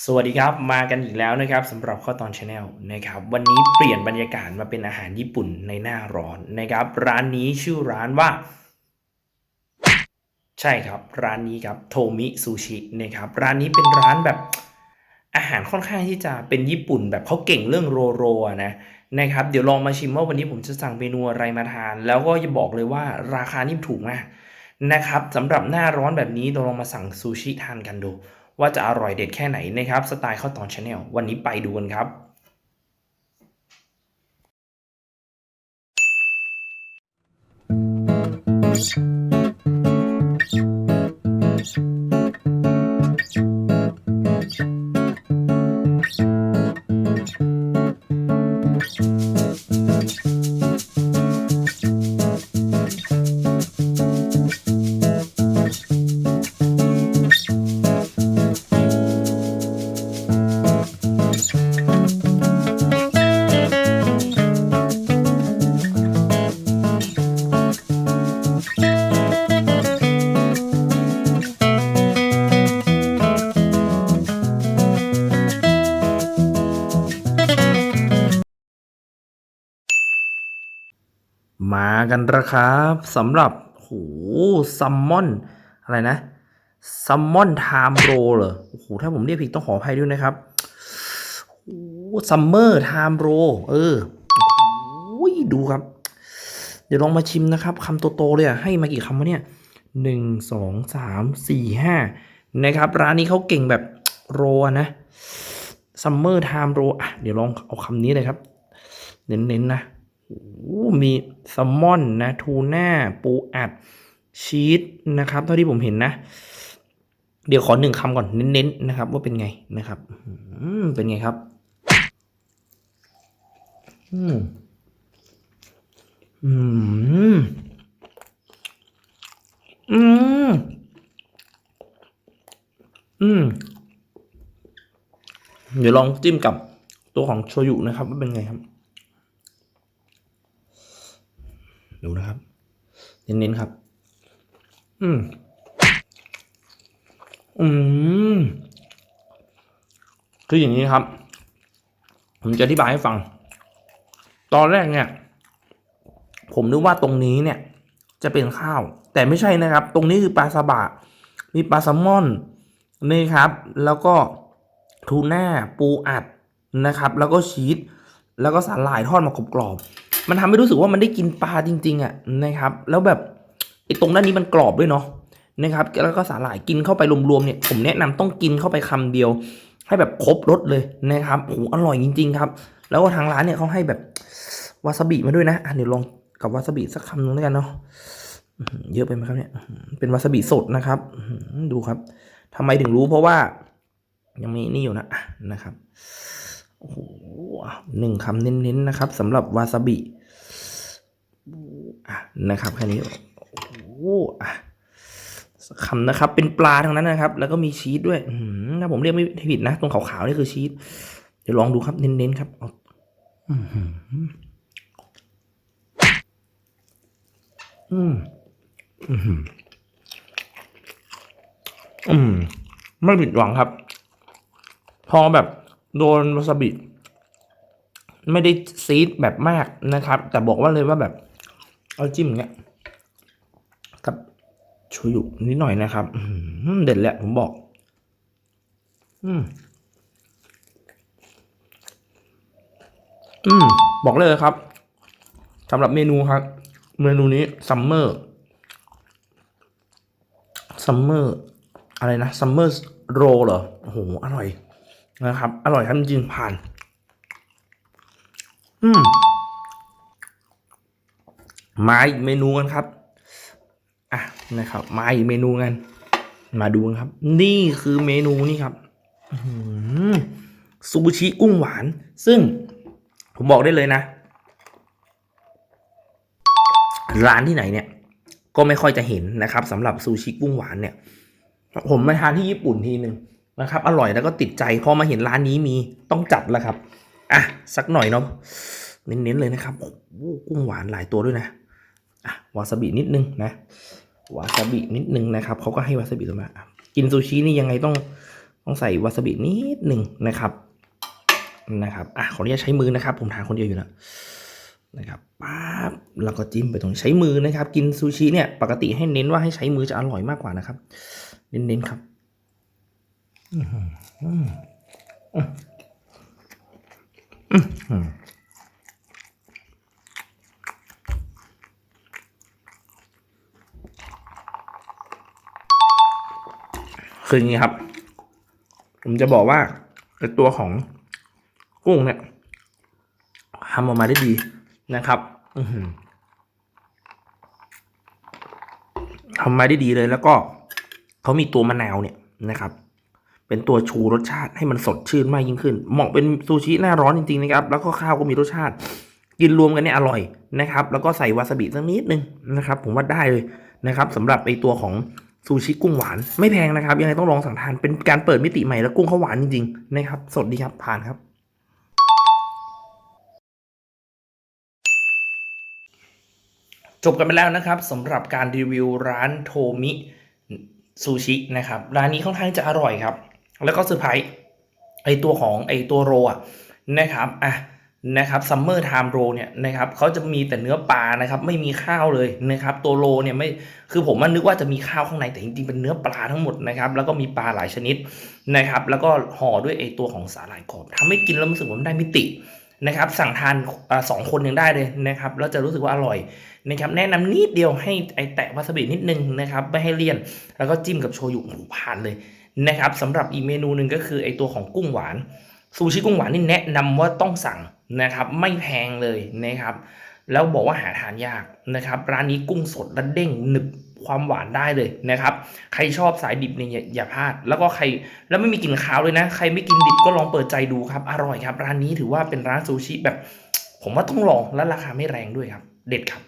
สวัสดีครับมากันอีกแล้วนะครับสำหรับข้อตอนชาแนลนะครับวันนี้เปลี่ยนบรรยากาศมาเป็นอาหารญี่ปุ่นในหน้าร้อนนะครับ ร้านนี้ชื่อร้านว่า ใช่ครับ ร้านนี้ครับโทมิซูชินะครับร้านนี้เป็นร้านแบบอาหารค่อนข้างที่จะเป็นญี่ปุ่นแบบเขาเก่งเรื่องโรโรนะนะครับเดี๋ยวลองมาชิมว่าวันนี้ผมจะสั่งเมนูอะไรมาทาน แล้วก็จะบอกเลยว่าราคานี่ถูกมากนะครับสำหรับหน้าร้อนแบบนี้เราลองมาสั่งซูชิทานกันดู ว่าจะอร่อยเด็ดแค่ไหนนะครับสไตล์ข้าวตอนชาแนลวันนี้ไปดูกันครับ มากันแล้วครับสำหรับโหซัมมอน อะไรนะซัมมอนไทม์โรเหรอโอ้โหถ้าผมเรียกผิดต้องขออภัยด้วยนะครับโอ้ซัมเมอร์ไทม์โรเออโอ้ยดูครับ เดี๋ยวลองมาชิมนะครับคำโตๆเลยอะให้มากี่คำวะเนี่ยหนึ่งสองสามสี่ห้านะครับ ร้านนี้เขาเก่งแบบโรนะซัมเมอร์ไทม์โรอะเดี๋ยวลองเอาคำนี้เลยครับ เน้นๆนะ มีแซลมอนนะทูน่าปูอัดชีสนะครับเท่าที่ผมเห็นนะ เดี๋ยวขอหนึ่งคำก่อนเน้นๆนะครับ ว่าเป็นไงนะครับเป็นไงครับ อืมอืมอืมอืมเดี๋ยวลองจิ้มกับตัวของโชยุนะครับว่าเป็นไงครับ ดูนะครับ เน้นๆครับ อืม อืม คืออย่างนี้ครับ ผมจะอธิบายให้ฟัง ตอนแรกเนี่ย ผมนึกว่าตรงนี้เนี่ย จะเป็นข้าว แต่ไม่ใช่นะครับ ตรงนี้คือปลาซาบะ มีปลาแซลมอนนี่ครับ แล้วก็ทูน่าปูอัดนะครับ แล้วก็ชีสแล้วก็สาหร่ายทอดมากรอบๆ มันทำให้รู้สึกว่ามันได้กินปลาจริง ๆอะนะครับ แล้วแบบไอ้ตรงด้านนี้มันกรอบด้วยเนาะนะครับ แล้วก็สาหร่ายกินเข้าไปรวมๆเนี่ย ผมแนะนำต้องกินเข้าไปคำเดียว ให้แบบครบรสเลยนะครับโอ้โหอร่อยจริง ๆ ครับ แล้วก็ทางร้านเนี่ยเขาให้แบบวาซาบิมาด้วยนะอะเดี๋ยวลองกับวาซาบิสักคำหนึงแล้วยกันเนาะเยอะไปไหมครับเนี่ย เป็นวาซาบิสดนะครับ ดูครับทำไมถึงรู้เพราะว่า ยังมีนี่อยู่นะนะครับ โอ้โหหนึ่งคำเน้นๆนะครับสำหรับวาซาบิอะนะครับแค่นี้โอ้โหอะคำนะครับ เป็นปลาทั้งนั้นนะครับ แล้วก็มีชีสด้วยถ้าผมเรียกไม่ผิดนะ ตรงขาวๆนี่คือชีสเดี๋ยวลองดูครับเน้นๆครับอือหืออืมอืมอืมไม่ผิดหวังครับ พอแบบ โดนวาซาบิไม่ได้ซีดแบบมากนะครับ แต่บอกว่าเลยว่าแบบ เอาจิ้มเงี้ยกับโชยุนิดหน่อยนะครับเด็ดแหละผมบอก อืมอืมบอกเลยครับสำหรับเมนูครับ เมนูนี้ซัมเมอร์ซัมเมอร์อะไรนะซัมเมอร์โรเหรอโอ้โหอร่อย นะครับ อร่อยครับจริงผ่าน อืมมาอีกเมนูกันครับ อะนะครับมาอีกเมนูกัน มาดูกันครับ นี่คือเมนูนี่ครับซูชิกุ้งหวาน ซึ่งผมบอกได้เลยนะ ร้านที่ไหนเนี่ย ก็ไม่ค่อยจะเห็นนะครับสำหรับซูชิกุ้งหวานเนี่ย ผมมาทานที่ญี่ปุ่นทีหนึ่ง นะครับ อร่อยแล้วก็ติดใจพอมาเห็นร้านนี้มีต้องจัดแล้วครับ อะ สักหน่อยเนาะเน้นๆเลยนะครับโอ้โหกุ้งหวานหลายตัวด้วยนะอะวาซาบินิดนึงนะวาซาบินิดนึงนะครับเขาก็ให้วาซาบิมากินซูชินี่ยังไงต้องต้องใส่วาซาบินิดหนึ่งนะครับนะครับอะขออนุญาตใช้มือนะครับ ผมทานคนเดียวอยู่แล้วนะครับปั๊บแล้วก็จิ้มไปตรงนี้ใช้มือนะครับ กินซูชิเนี่ยปกติให้เน้นว่าให้ใช้มือจะอร่อยมากกว่านะครับ เน้นๆครับอื้อหืออื้ออื้อหือ คืออย่างนี้ครับ ผมจะบอกว่าตัวของกุ้งเนี่ยทำออกมาได้ดีนะครับอืทำมาได้ดีเลยแล้วก็เขามีตัวมะนาวเนี่ยนะครับ เป็นตัวชูรสชาติให้มันสดชื่นมากยิ่งขึ้น เหมาะเป็นซูชิหน้าร้อนจริงๆนะครับ แล้วก็ข้าวก็มีรสชาติ กินรวมกันเนี่ยอร่อยนะครับ แล้วก็ใส่วาซาบิสักนิดนึงนะครับ ผมว่าได้เลยนะครับสำหรับไอตัวของซูชิกุ้งหวานไม่แพงนะครับ ยังไงต้องลองสั่งทานเป็นการเปิดมิติใหม่แล้วกุ้งเขาหวานจริงๆนะครับ สดดีครับผ่านครับจบกันไปแล้วนะครับสำหรับการรีวิวร้านโทมิซูชินะครับ ร้านนี้ค่อนข้างจะอร่อยครับ แล้วก็เซอร์ไพรส์ไอตัวของไอตัวโรอะนะครับอะนะครับซัมเมอร์ไทม์โรเนี่ยนะครับเขาจะมีแต่เนื้อปลานะครับไม่มีข้าวเลยนะครับตัวโรเนี่ยไม่คือผมมันนึกว่าจะมีข้าวข้างในแต่จริงๆเป็นเนื้อปลาทั้งหมดนะครับแล้วก็มีปลาหลายชนิดนะครับแล้วก็ห่อด้วยไอตัวของสาหร่ายกรอบทำให้กินแล้วรู้สึกว่ามันได้มิตินะครับสั่งทานสองคนยังได้เลยนะครับแล้วจะรู้สึกว่าอร่อยนะครับแนะนำนิดเดียวให้ไอแตะวาซาบินิดนึงนะครับไม่ให้เลี่ยน แล้วก็จิ้มกับโชยุผ่านเลย นะครับสำหรับอีกเมนูหนึ่งก็คือไอตัวของกุ้งหวานซูชิกุ้งหวานนี่แนะนำว่าต้องสั่งนะครับไม่แพงเลยนะครับแล้วบอกว่าหาทานยากนะครับร้านนี้กุ้งสดและเด้งหนึบความหวานได้เลยนะครับใครชอบสายดิบเนี่ยอย่าพลาด แล้วก็ใครแล้วไม่มีกลิ่นคาวเลยนะ ใครไม่กินดิบก็ลองเปิดใจดูครับอร่อยครับ ร้านนี้ถือว่าเป็นร้านซูชิแบบ ผมว่าต้องลองและราคาไม่แรงด้วยครับ เด็ดครับ